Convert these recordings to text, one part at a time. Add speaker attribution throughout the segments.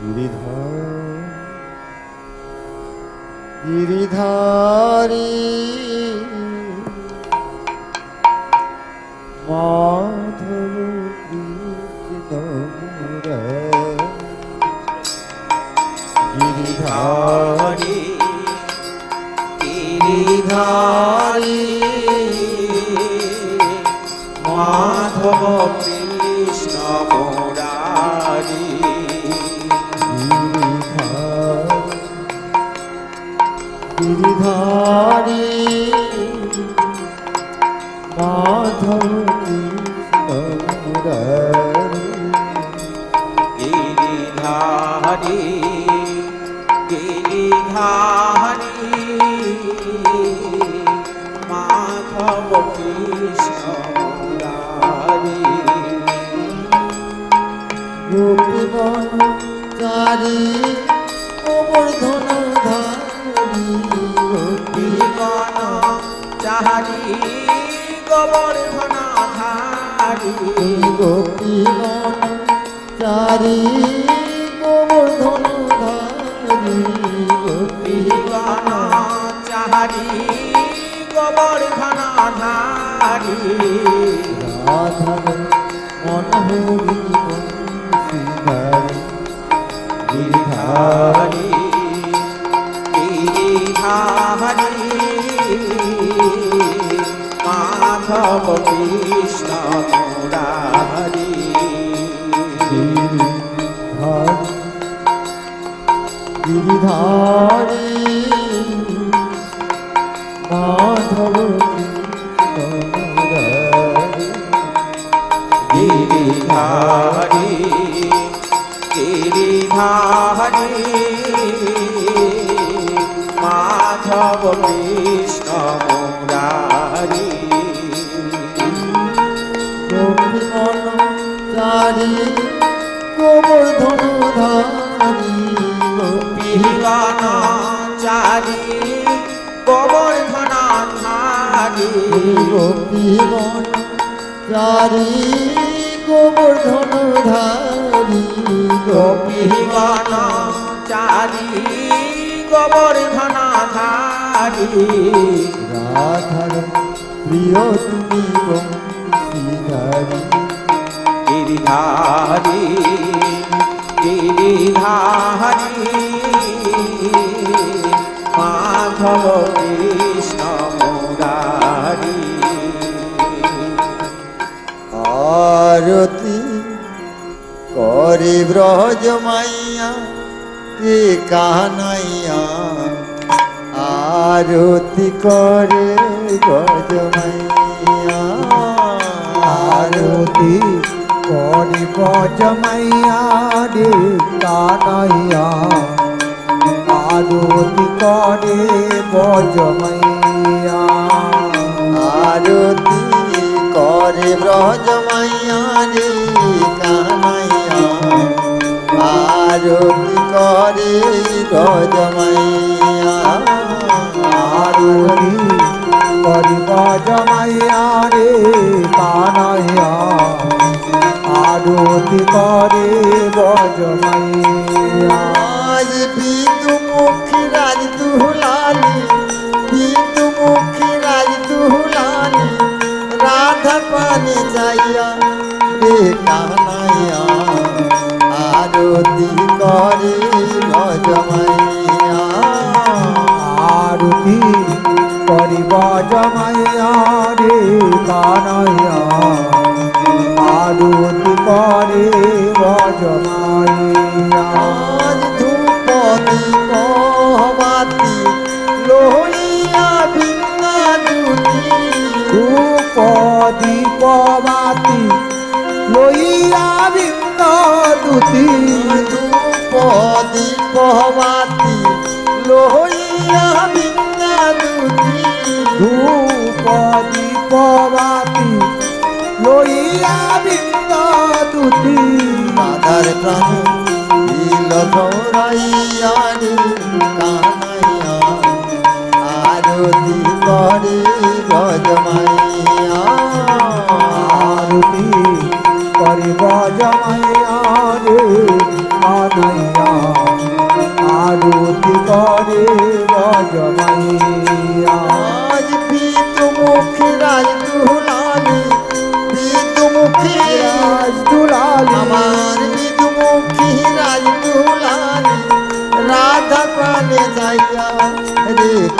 Speaker 1: গিরিধর গিরিধারী মাধব কৃষ্ণ। গিরিধারী
Speaker 2: গিরিধারী মাধব কৃষ্ণ
Speaker 1: গিরিধারী মাধব।
Speaker 2: গিরিধারী গিরিধারী মাধব কৃষ্ণ মুরারি
Speaker 1: গোপীবন চারি গোবর্ধন ধারী
Speaker 2: জীবন চাহারি গোবর্ধন ধারি।
Speaker 1: রাধার মনোহরি বংশীধারী
Speaker 2: মাধব কৃষ্ণ মুরারি
Speaker 1: গিরিধারী গোবর্ধন গোপীমন চারি গোবর্ধন ধারী
Speaker 2: গোপীগণ চারি গোবর্ধন ধারি
Speaker 1: রাধার প্রিয় তুমি বংশীধারী
Speaker 2: গিরিধারি গিরিধারি মাধব কৃষ্ণ মুরারি।
Speaker 1: আরতি করে ব্রজ মাইয়া, কে কানাইয়া আরতি করে ব্রজ মাইয়া।
Speaker 3: আরতি করি বজমাইয়া রে কানাইয়া আরতি করে বজমাইয়া
Speaker 1: আরতি করে ব্রজ মাইয়া রে কানাইয়া। আরতি করে ব্রজ মাইয়া
Speaker 3: আরতি করি বজমাইয়া রে কানাইয়া। আরতি করে বজমাইয়া
Speaker 1: আজ আরতি করে রজমাইয়া
Speaker 3: আরতি করিব জমাইয়া রে কানাইয়া লইয়া বৃন্দ দুতি
Speaker 1: রাধার প্রাণ। দিল গৌরাইয়া কানাইয়া, আরতি করে রজমাইয়া
Speaker 3: আরতি করিব জমাইয়া রে কানাইয়া করে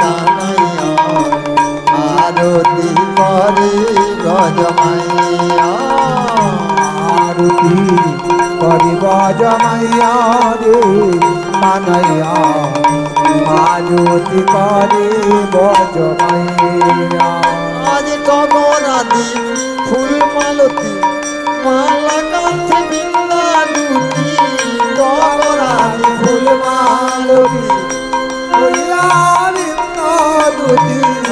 Speaker 1: কানাইয়া আরতি করে গজমাইয়া
Speaker 3: আরতি করিব জমাইয়া রে কানাইয়া আরতি করিব জমাইয়া
Speaker 1: আজ টগরাদি ফুল মালতী মালা দুটি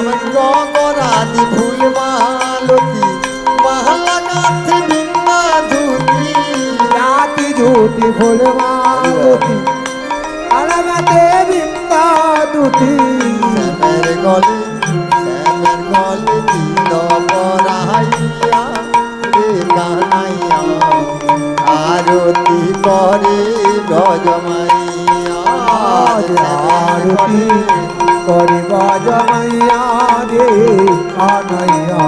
Speaker 1: কানাইয়া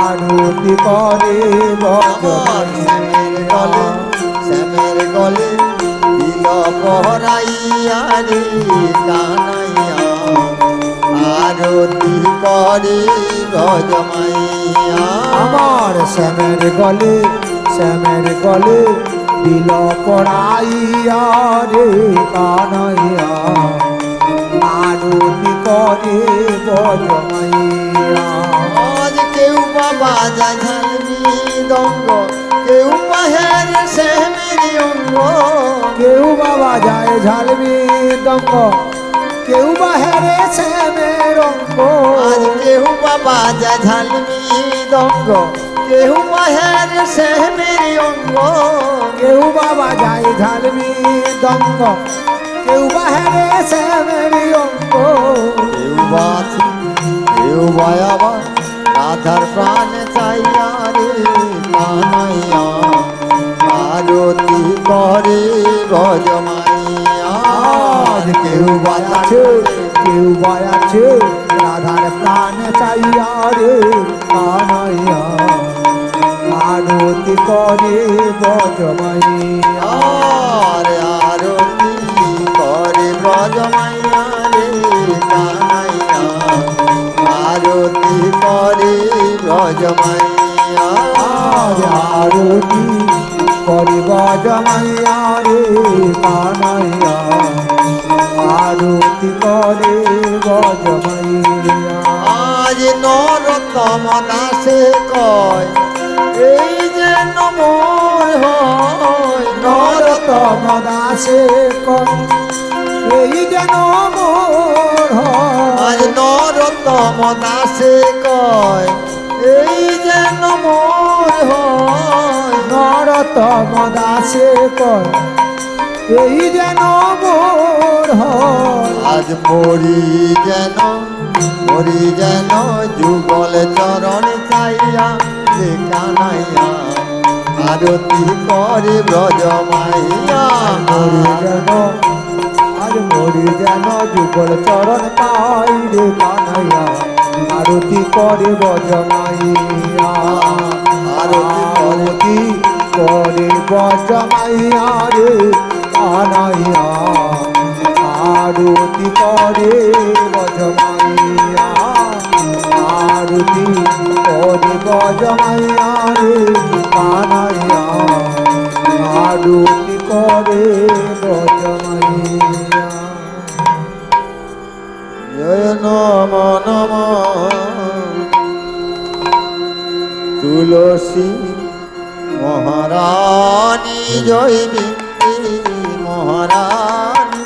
Speaker 1: আরতি
Speaker 3: করিব
Speaker 1: শ্যামের গলে দিল পরাইয়া রে কানাইয়া। আরতি করে গজমাইয়া।
Speaker 3: আমার শ্যামের গলে শ্যামের গলে দিল পড়াইয়া রে কানাইয়া। আরতি করে বজমাইয়া
Speaker 1: আজ কেউ বাবা যায় ঝালমি দঙ্গ কেউ পাহের সে মেরি অঙ্গ।
Speaker 3: কেউ বাবা যায় ঝালমি দঙ্গ কেউ বাহেরে শ্যামের অঙ্গ।
Speaker 1: আজ কেউ বাবা যায় ঝালমি দঙ্গ কেউ পাহের সে মেরি অঙ্গ।
Speaker 3: কেউ বাবা যায় ঝালমি দঙ্গ কেউ বাহেরে শ্যামের অঙ্গ।
Speaker 1: কেউ বাছে কেউ বায়াবা রাধার প্রাণ চাইয়া রে কানাইয়া আরতি করে গজমাইয়া
Speaker 3: আজ কেউ বাজাছে কেউ বাজাছে রাধার প্রাণ চাইয়া রে কানাইয়া আরতি করে বজমাইয়া
Speaker 1: ব্রজমাইয়া
Speaker 3: আজ আরতি করে বজমাইয়া রে কানাইয়া? আরতি করে বজমাইয়া
Speaker 1: আজ নরতম দাসে কয় এই যে নমর হয় নরতম
Speaker 3: দাসে কর এই যেন মোর
Speaker 1: আজ
Speaker 3: হয়
Speaker 1: নরতম দাসে কয় এই যে নমর হয়
Speaker 3: নরতম দাসে কর এই যেন মোর
Speaker 1: আজ মরি যেন মরি যেন যুগল চরণ চাইয়া রে কানাইয়া আরতি করে ব্রজমাইয়া
Speaker 3: মরি যেন আজ মরি যেন যুগল চরণ পাই রে কানাইয়া আরতি করে বজমাইয়া। আরতি করে বজমাইয়া রে? কানাইয়া। আরতি করে বজমাইয়া। আরতি করে বজমাইয়া রে, কানাইয়া। আরতি করে বজমাইয়া।
Speaker 1: জয় নম নম তুলসী মহারানী জয় বিন্দি মহারানী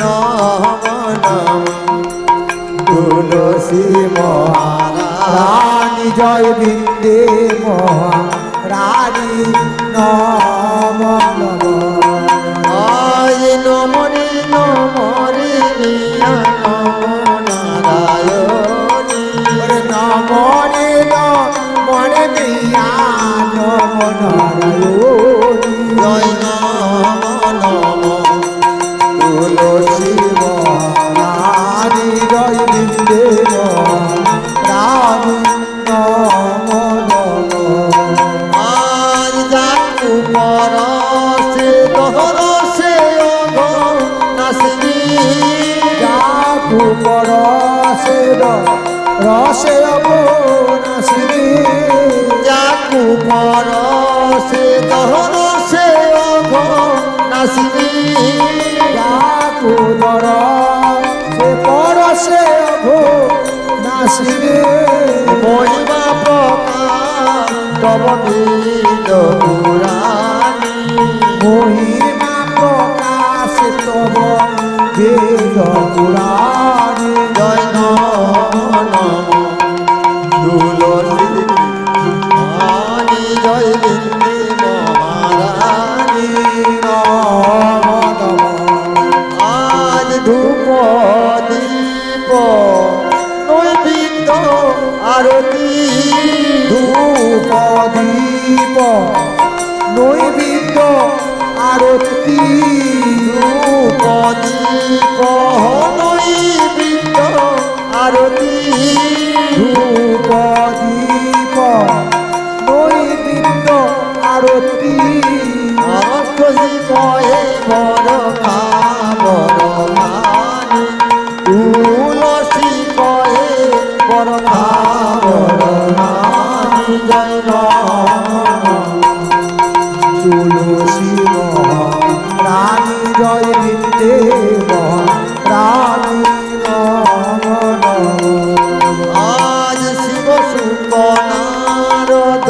Speaker 1: নম নম। তুলসী মহারানী
Speaker 3: রানী জয় বিন্দে মহা রানী নম নম। অবনাশিনী
Speaker 1: মহিমা প্রকাশ তব দীপ নৈবিদ্য আরতি
Speaker 3: ধূপ দীপ নৈবিদ্য আরতি।
Speaker 1: তুলসী
Speaker 3: রানী জয় বিন্দে রানী
Speaker 1: আজ শিব সুখ নারদ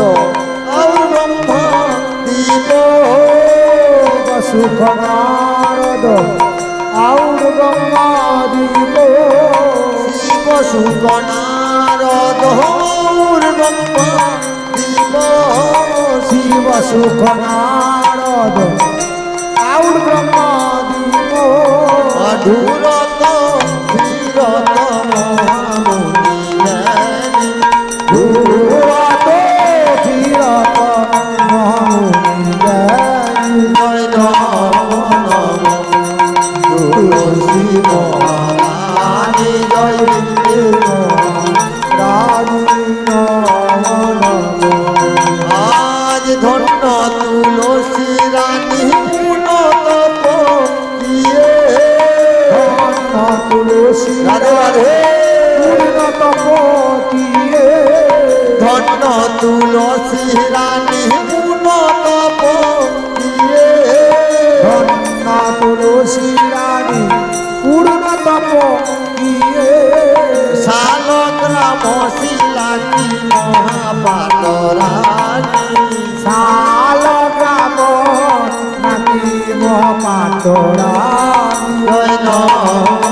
Speaker 1: ব্রহ্মা দীপ
Speaker 3: সুখ নারদ আউর ব্রহ্মাদীপ
Speaker 1: শিব সুখ নারদ ব্রহ্মা দীপ
Speaker 3: শিব সুখ নারদ મોદ આઉડ
Speaker 1: બ્રહ્માદિ મોદ અધૂરો. তুলসী
Speaker 3: রানী
Speaker 1: দিয়ে
Speaker 3: ধন্য তুলসী
Speaker 1: রানী
Speaker 3: পূর্ণ তপ কিয়ে
Speaker 1: শালগ্রাম শিলাকি মহাপাতরানী
Speaker 3: শাল গ্রাম নাকি মহাপাতরানী
Speaker 1: জয় নম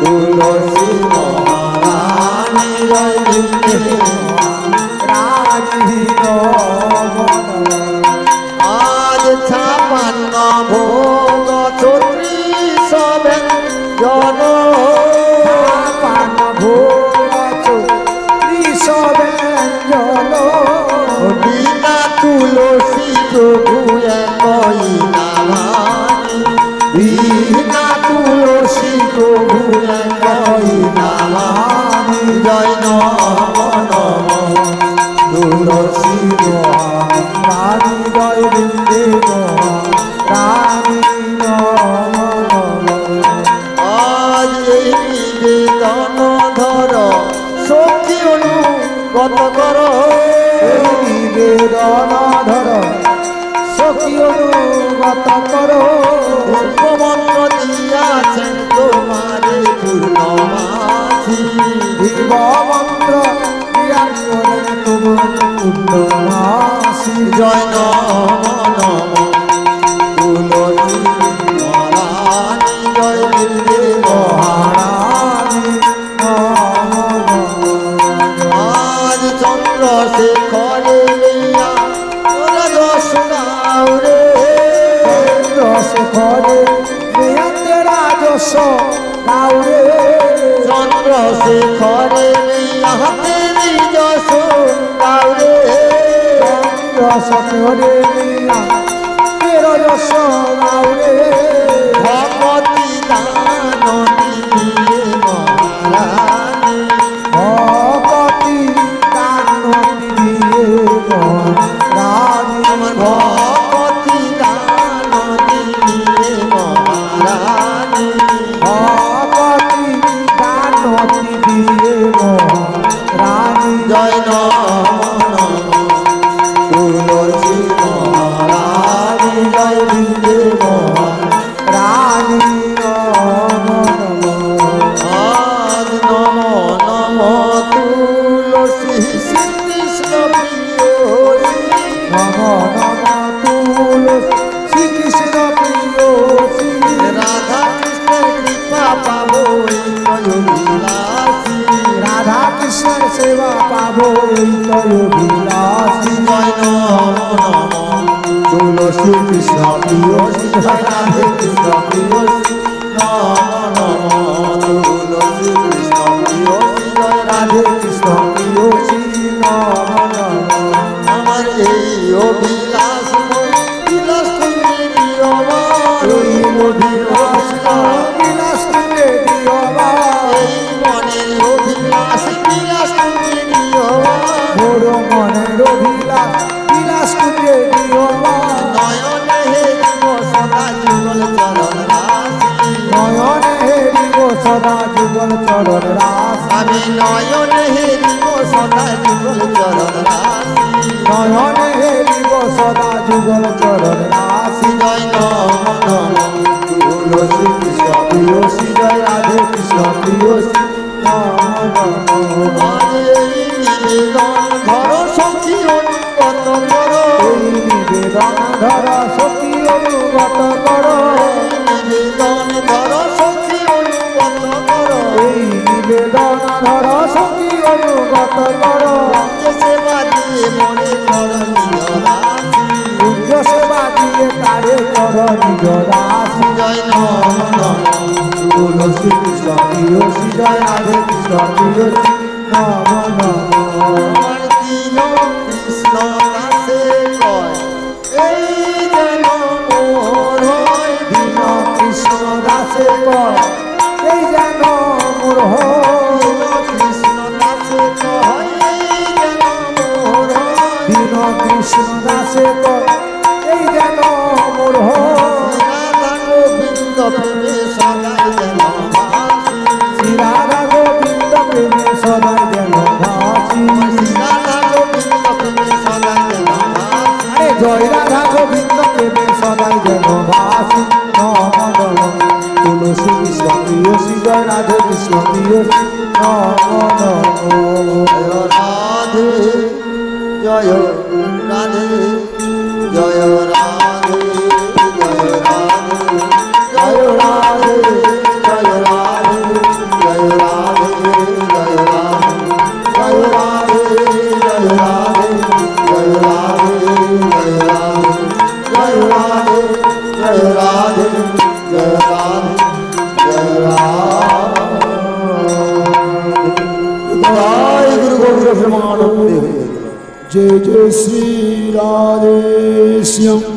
Speaker 1: তুলসী মহারানী, জয় amor. অনুগত করো।
Speaker 3: নিবেদন
Speaker 1: আজ চন্দ্রশেখরে লইয়া তোরা দশনাও রে।
Speaker 3: চন্দ্রশেখরে মেয়াতে রাজস রাউরে
Speaker 1: চন্দ্রশেখরে লইয়া তেরি যশ গাও রে।
Speaker 3: চন্দ্রশেখরে মেয়া তের যশ
Speaker 1: ভগবতী
Speaker 3: বিলাসী জয়
Speaker 1: নম নম চলো শ্রীকৃষ্ণ প্রিয়
Speaker 3: কৃষ্ণ প্রিয়
Speaker 1: কৃষ্ণ মনের অভিলাষ বিলাস তুমি দিও মা। নয়নে হেরিব সদা যুগল চরণ রাশি।
Speaker 3: নয়নে হেরিব সদা যুগল চরণ রাস
Speaker 1: আমি নয়নে হেরিব সদা যুগল চরণ রাশি।
Speaker 3: নয়নে হেরিব সদা যুগল চরণ রাস
Speaker 1: জয় নম নম
Speaker 3: তুলসী কৃষ্ণ প্রিয় জয় রাধে কৃষ্ণ প্রিয় নম নম
Speaker 1: আজ এই নিবেদন ধর
Speaker 3: নিবেদন ধর সখী অনুগত কর
Speaker 1: নিবেদন ধর সখী অনুগত করো
Speaker 3: এই নিবেদন ধর সখী অনুগত কর
Speaker 1: সেবা দিয়ে মনে কর নিজ
Speaker 3: সেবা
Speaker 1: জয় নম
Speaker 3: তুলসী কৃষ্ণ শ্রী জয় রাধে কৃষ্ণ শ্রী
Speaker 1: রাধে
Speaker 3: জয় রাধে જય જય શ્રી રાધેશ્યામ